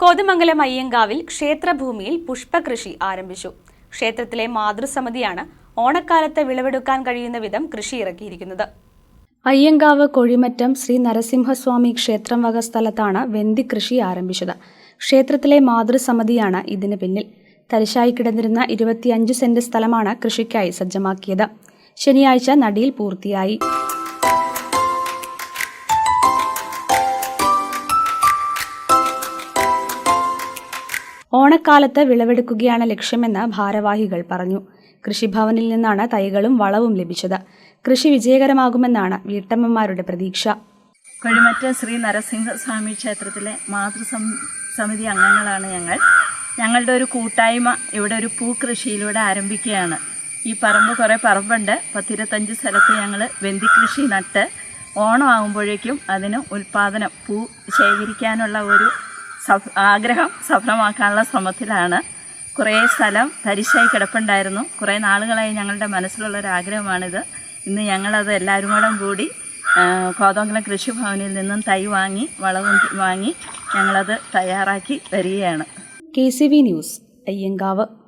കോതമംഗലം അയ്യങ്കാവിൽ ക്ഷേത്രഭൂമിയിൽ പുഷ്പകൃഷി ആരംഭിച്ചു. ക്ഷേത്രത്തിലെ മാതൃസമിതിയാണ് ഓണക്കാലത്ത് വിളവെടുക്കാൻ കഴിയുന്ന വിധം കൃഷി ഇറക്കിയിരിക്കുന്നത്. അയ്യങ്കാവ് കൊഴിമറ്റം ശ്രീ നരസിംഹസ്വാമി ക്ഷേത്രം വക സ്ഥലത്താണ് വെന്തി കൃഷി ആരംഭിച്ചത്. ക്ഷേത്രത്തിലെ മാതൃസമിതിയാണ് ഇതിന് പിന്നിൽ. തരിശായി കിടന്നിരുന്ന ഇരുപത്തിയഞ്ച് സെന്റ് സ്ഥലമാണ് കൃഷിക്കായി സജ്ജമാക്കിയത്. ശനിയാഴ്ച നടിയിൽ പൂർത്തിയായി. ഓണക്കാലത്ത് വിളവെടുക്കുകയാണ് ലക്ഷ്യമെന്ന് ഭാരവാഹികൾ പറഞ്ഞു. കൃഷിഭവനിൽ നിന്നാണ് തൈകളും വളവും ലഭിച്ചത്. കൃഷി വിജയകരമാകുമെന്നാണ് വീട്ടമ്മമാരുടെ പ്രതീക്ഷ. കൊഴിമറ്റ ശ്രീ നരസിംഹസ്വാമി ക്ഷേത്രത്തിലെ മാതൃസം സമിതി അംഗങ്ങളാണ് ഞങ്ങൾ. ഞങ്ങളുടെ ഒരു കൂട്ടായ്മ ഇവിടെ ഒരു പൂക്കൃഷിയിലൂടെ ആരംഭിക്കുകയാണ്. ഈ പറമ്പ് കുറേ പറമ്പുണ്ട്. പത്തിരുപത്തഞ്ച് സ്ഥലത്ത് ഞങ്ങൾ വെന്തിക്കൃഷി നട്ട് ഓണം ആകുമ്പോഴേക്കും അതിന് ഉൽപ്പാദനം പൂ ശേഖരിക്കാനുള്ള ഒരു ആഗ്രഹം സഫലമാക്കാനുള്ള ശ്രമത്തിലാണ്. കുറേ സ്ഥലം തരിശായി കിടപ്പുണ്ടായിരുന്നു. കുറേ നാളുകളായി ഞങ്ങളുടെ മനസ്സിലുള്ള ഒരു ആഗ്രഹമാണിത് ഇന്ന് ഞങ്ങളത് എല്ലാവരും കൂടെ കൂടി കോതോങ്കലം കൃഷിഭവനിൽ നിന്നും തൈ വാങ്ങി വളവും വാങ്ങി ഞങ്ങളത് തയ്യാറാക്കി വരികയാണ്. K C V news Ayyankavu.